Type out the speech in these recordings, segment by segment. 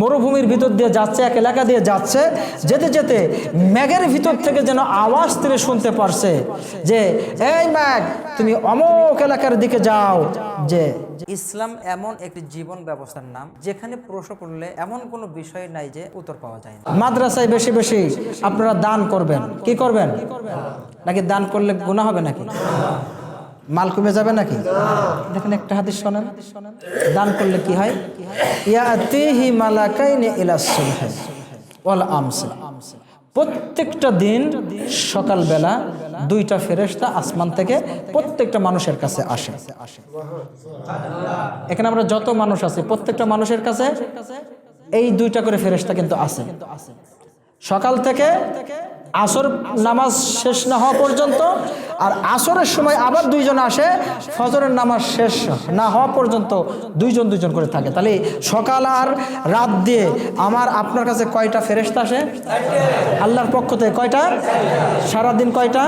মরুভূমির ভিতর দিয়ে যাচ্ছে এক এলাকা দিয়ে যাচ্ছে যেতে যেতে ম্যাগের ভিতর থেকে যেন আওয়াজ তিনি শুনতে পারছে যে এই ম্যাগ তুমি অমুক এলাকার দিকে যাও। যে ইসলাম এমন একটি জীবন ব্যবস্থার নাম যেখানে প্রশ্ন করলে এমন কোনো বিষয় নাই যে উত্তর পাওয়া যায় না। মাদ্রাসায় বেশি বেশি আপনারা দান করবেন। কি করবেন? নাকি দান করলে গুণা হবে নাকি? মাল কমে যাবে নাকি? দেখেন একটা হাদিস শোনেন। দান করলে কি হয়? আমসি। প্রত্যেকটা দিন সকালবেলা দুইটা ফেরেশতা আসমান থেকে প্রত্যেকটা মানুষের কাছে আসে। এখানে আমরা যত মানুষ আছি, প্রত্যেকটা মানুষের কাছে এই দুইটা করে ফেরেশতা কিন্তু আছে। সকাল থেকে আসর নামাজ শেষ না হওয়া পর্যন্ত, আর আসরের সময় আবার দুইজন আসে, ফজরের নামাজ শেষ না হওয়া পর্যন্ত দুইজন দুইজন করে থাকে। তাহলে সকাল আর রাত দিয়ে আমার আপনার কাছে কয়টা ফেরেশতা আসে? আল্লাহর পক্ষ থেকে কয়টা? সারাদিন কয়টা?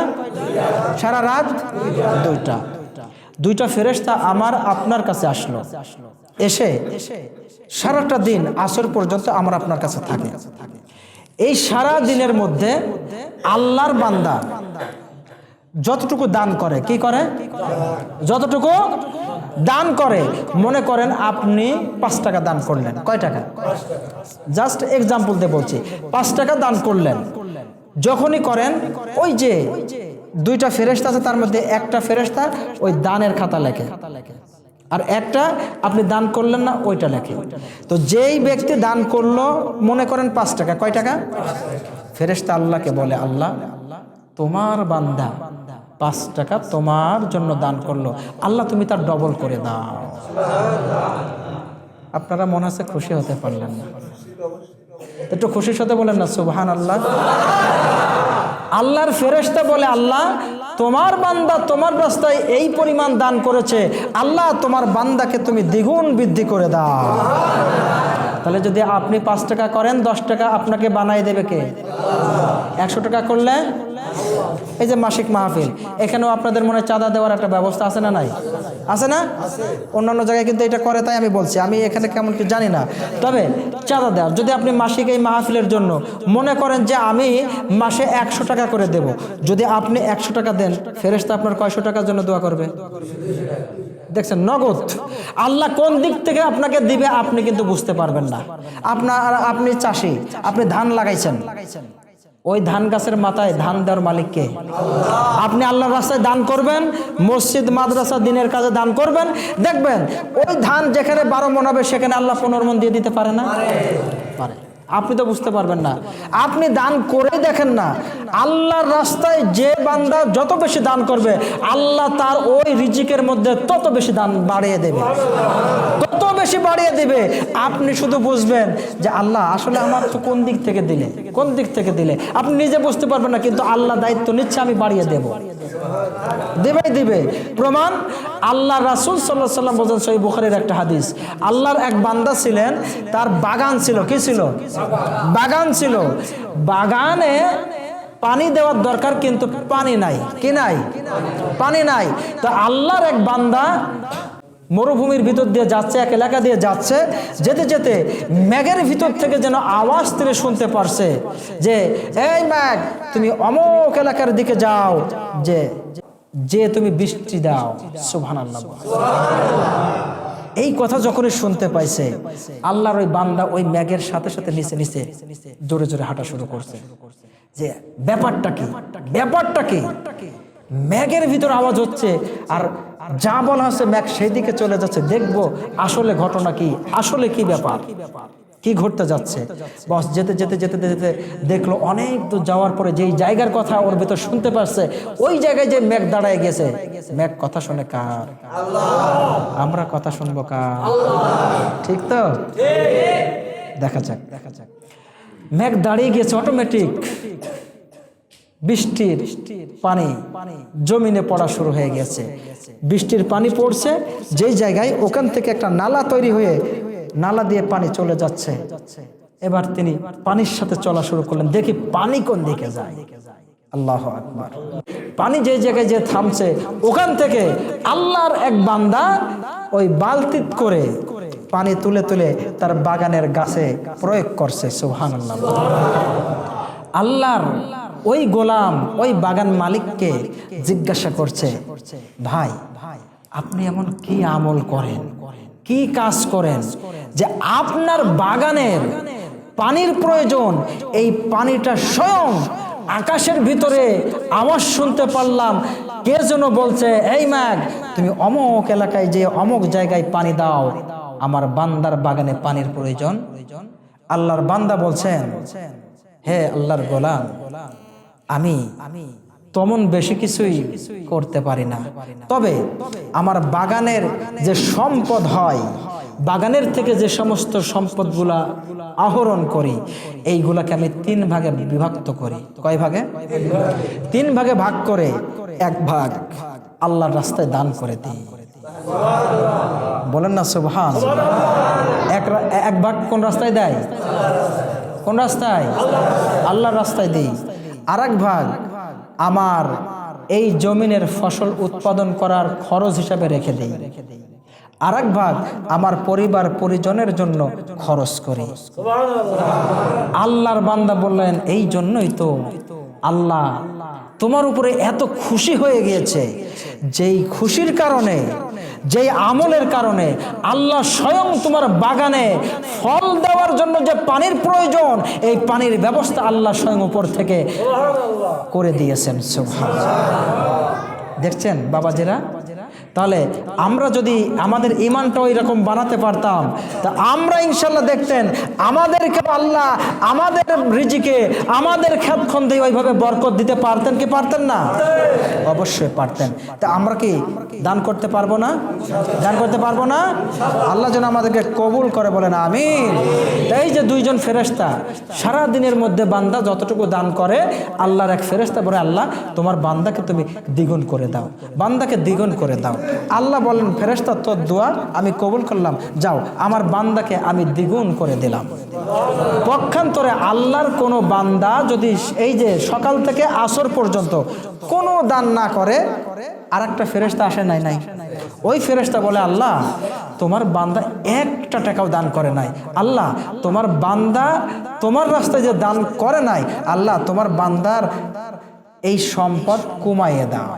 সারা রাত দুইটা। দুইটা ফেরেশতা আমার আপনার কাছে আসলো। এসে সারাটা দিন আসর পর্যন্ত আমার আপনার কাছে থাকে। এই সারা দিনের মধ্যে আল্লাহর বান্দা যতটুকু দান করে, কি করে? যতটুকু দান করে। মনে করেন আপনি পাঁচ টাকা দান করলেন। কয় টাকা? জাস্ট এক্সাম্পল দিয়ে বলছি। পাঁচ টাকা দান করলেন। যখনই করেন, ওই যে দুইটা ফেরেস্তা আছে, তার মধ্যে একটা ফেরেস্তা ওই দানের খাতা লেখে। আর একটা আপনি দান করলেন না, ওইটা লেখে তো যেই ব্যক্তি দান করল, মনে করেন পাঁচ টাকা, কয় টাকা? ফেরেস্তা আল্লাহকে বলে, আল্লাহ, তোমার বান্দা পাঁচ টাকা তোমার জন্য দান করল। আল্লাহ, তুমি তার ডবল করে দাও। আপনারা মনে হচ্ছে খুশি হতে পারলেন না? একটু খুশির সাথে বলেন না সুবহান আল্লাহ আল্লাহর ফেরেশতা বলে, আল্লাহ তোমার বান্দা তোমার রাস্তায় এই পরিমাণ দান করেছে, আল্লাহ তোমার বান্দাকে তুমি দ্বিগুণ বৃদ্ধি করে দাও। তাহলে যদি আপনি পাঁচ টাকা করেন, দশ টাকা আপনাকে বানাই দেবে কে? একশো টাকা করলে এই যে মাসিক মাহফিল, এখানেও আপনাদের মনে চাঁদা দেওয়ার একটা ব্যবস্থা আছে না নাই? আছে না? অন্যান্য জায়গায় কিন্তু এটা করে, তাই আমি বলছি। আমি এখানে কেমন কি জানি না। তবে চাঁদা দেওয়ার, যদি আপনি মাসিক এই মাহফিলের জন্য মনে করেন যে আমি মাসে একশো টাকা করে দেব, যদি আপনি একশো টাকা দেন ফেরেস্তা আপনার কয়শো টাকার জন্য দোয়া করবে? দেখছেন, নগদ। আল্লাহ কোন দিক থেকে আপনাকে দিবে আপনি কিন্তু বুঝতে পারবেন না। আপনার, আপনি চাষি, আপনি ধান লাগাইছেন। ওই ধান গাছের মাথায় ধান দেওয়ার মালিককে আপনি আল্লাহর রাস্তায় দান করবেন, মসজিদ, মাদ্রাসা, দিনের কাজে দান করবেন, দেখবেন ওই ধান যেখানে বারো মন হবে, সেখানে আল্লাহ পনেরো মন দিয়ে দিতে পারে না? পারে। আপনি তো বুঝতে পারবেন না। আপনি দান করে দেখেন না। আল্লাহর রাস্তায় যে বান্দা যত বেশি দান করবে, আল্লাহ তার ওই রিজিকের মধ্যে তত বেশি দান বাড়িয়ে দেবে। তত বেশি বাড়িয়ে দেবে। আপনি শুধু বুঝবেন যে আল্লাহ আসলে আমার তো কোন দিক থেকে দিলে? কোন দিক থেকে দিলে? আপনি নিজে বুঝতে পারবেন না, কিন্তু আল্লাহ দায়িত্ব নিচ্ছে, আমি বাড়িয়ে দেব। দেবেই দিবে। প্রমাণ, আল্লাহ রাসুল সাল্লাহ সাল্লাম বলছেন সহি বুখারের একটা হাদিস। আল্লাহর এক বান্দা ছিলেন, তার বাগান ছিল, কি ছিল? বাগান ছিল। বাগানে পানি দেওয়ার দরকার কিন্তু পানি নাই। কি নাই? পানি নাই। তো আল্লাহর এক বান্দা মরুভূমির ভিতর দিয়ে যাচ্ছে, এক এলাকা দিয়ে যাচ্ছে, যেতে যেতে ম্যাগের ভিতর থেকে যেন আওয়াজ তিনি শুনতে পারছে যে, এই ম্যাগ তুমি অমুক এলাকার দিকে যাও, যে যে তুমি বৃষ্টি দাও। সুবহান এই কথা যখনই শুনতে পাইছে, আল্লাহর ওই বান্দা ওই ম্যাগের সাথে সাথে নিচে নিচে জোরে জোরে হাঁটা শুরু করছে। যে, ব্যাপারটা কি? ব্যাপারটা কি? ম্যাগের ভিতর আওয়াজ হচ্ছে, আর যা বলা হচ্ছে ম্যাক সেই দিকে চলে যাচ্ছে। দেখব আসলে ঘটনা কি, আসলে কি ব্যাপার? কি ঘটতে যাচ্ছে? বস, যেতে যেতে যেতে যেতে দেখল অনেক দূর যাওয়ার পরে যেই জায়গার কথা ওর ভিতর শুনতে পারছে, ওই জায়গায় যে ম্যাক দাঁড়ায় গেছে। ম্যাক কথা শুনে কার? আমরা কথা শুনব কার? ঠিক তো? দেখা যাক দেখা যাক। ম্যাক দাঁড়িয়ে গেছে অটোমেটিক বৃষ্টির পানি জমিনে পড়া শুরু হয়ে গেছে। বৃষ্টির পানি পড়ছে, যেই জায়গায় ওখান থেকে একটা নালা তৈরি হয়ে নালা দিয়ে পানি চলে যাচ্ছে। এবার তিনি পানির সাথে চলা শুরু করলেন। দেখি পানি কোন দিকে যায়। আল্লাহ আকবার। পানি যে জায়গায় যে থামছে, ওখান থেকে আল্লাহর এক বান্দা ওই বালতিত করে পানি তুলে তুলে তার বাগানের গাছে প্রয়োগ করছে সুহান আল্লাহর ওই গোলাম, ওই বাগান মালিককে জিজ্ঞাসা করছে, ভাই ভাই আপনি এমন কি আমল করেন? কি কাজ করেন যে আপনার বাগানের পানির প্রয়োজন? এই পানিটা স্বয়ং আকাশের ভিতরে আওয়াজ শুনতে পারলাম। কে যেন বলছে, এই ম্যাগ, তুমি অমক এলাকায় যে অমক জায়গায় পানি দাও। আমার বান্দার বাগানে পানির প্রয়োজন। আল্লাহর বান্দা বলছেন, হে আল্লাহর গোলাম আমি আমি তেমন বেশি কিছুই করতে পারি না। তবে আমার বাগানের যে সম্পদ হয়, বাগানের থেকে যে সমস্ত সম্পদগুলা আহরণ করি, এইগুলাকে আমি তিন ভাগে বিভক্ত করি। কয় ভাগে? তিন ভাগে ভাগ করে এক ভাগ আল্লাহর রাস্তায় দান করে দিই। বলেন না, সুবহান। এক এক ভাগ কোন রাস্তায় দেয়? কোন রাস্তায়? আল্লাহর রাস্তায় দিই। আর এক ভাগ আমার এই জমিনের ফসল উৎপাদন করার খরচ হিসাবে রেখে দেই। আর এক ভাগ আমার পরিবার পরিজনের জন্য খরচ করি। আল্লাহর বান্দা বললেন এই জন্যই তো আল্লাহ তোমার উপরে এত খুশি হয়ে গিয়েছে, যেই খুশির কারণে, যেই আমলের কারণে আল্লাহ স্বয়ং তোমার বাগানে ফল দেওয়ার জন্য যে পানির প্রয়োজন, এই পানির ব্যবস্থা আল্লাহ স্বয়ং উপর থেকে করে দিয়েছেন। দেখছেন বাবাজিরা তাহলে আমরা যদি আমাদের ইমানটা ওই রকম বানাতে পারতাম, তা আমরা ইনশাল্লাহ দেখতেন আমাদেরকে আল্লাহ আমাদের রিজিকে, আমাদের খ্যাত খন্দে ওইভাবে বরকত দিতে পারতেন কি পারতেন না? অবশ্যই পারতেন। তা আমরা কি দান করতে পারব না? দান করতে পারব না? আল্লাহ যেন আমাদেরকে কবুল করে বলেন, আমিন। এই যে দুইজন ফেরেস্তা সারা দিনের মধ্যে বান্দা যতটুকু দান করে, আল্লাহর এক ফেরেস্তা বলে, আল্লাহ, তোমার বান্দাকে তুমি দ্বিগুণ করে দাও, বান্দাকে দ্বিগুণ করে দাও। আল্লাহ বলেন ফেরেস্তা তোর দোয়া আমি কবুল করলাম। যাও, আমার বান্দাকে আমি দ্বিগুণ করে দিলাম। পক্ষান্তরে আল্লাহর কোনো বান্দা যদি এই যে সকাল থেকে আসর পর্যন্ত কোনো দান না করে আর একটা ফেরেস্তা আসে নাই নাই। ওই ফেরেস্তা বলে, আল্লাহ, তোমার বান্দা একটা টাকাও দান করে নাই। আল্লাহ, তোমার বান্দা তোমার রাস্তায় যে দান করে নাই, আল্লাহ, তোমার বান্দার এই সম্পদ কমাইয়ে দাও।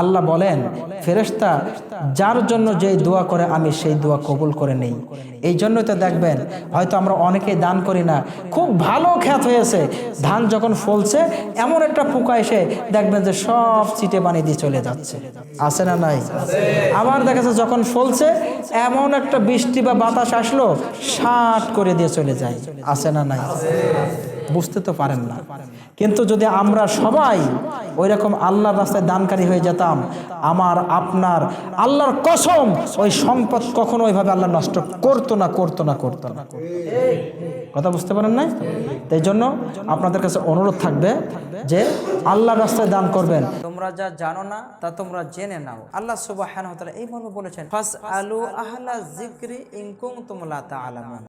আল্লাহ বলেন, ফেরেশতা, যার জন্য যেই দোয়া করে আমি সেই দোয়া কবুল করে নেই। এই জন্যই তো দেখবেন, হয়তো আমরা অনেকেই দান করি না। খুব ভালো খ্যাত হয়েছে। ধান যখন ফলছে, এমন একটা পোকা এসে দেখবেন যে সব চিটে বানিয়ে দিয়ে চলে যাচ্ছে। আছে না নাই? আবার দেখা যাচ্ছে যখন ফলছে, এমন একটা বৃষ্টি বা বাতাস আসলো ষাট করে দিয়ে চলে যায়। আছে না নাই? বুঝতে তো পারেন না। কিন্তু যদি আমরা সবাই ওই রকম আল্লাহর রাস্তায় দানকারী হয়ে যেতাম, আমার, আপনার, আল্লাহর কসম ওই সম্পদ কখনো ওইভাবে আল্লাহ নষ্ট করতো না করতো না করতো না। কথা বুঝতে পারেন না তাই জন্য আপনাদের কাছে অনুরোধ থাকবে যে আল্লাহর রাস্তায় দান করবেন। তোমরা যা জানো না, তা তোমরা জেনে নাও। আল্লাহ তাআলা এইভাবে বলেছেন ফাস আলু আহলা যিকরি ইন কুনতুম লা তা'লামুন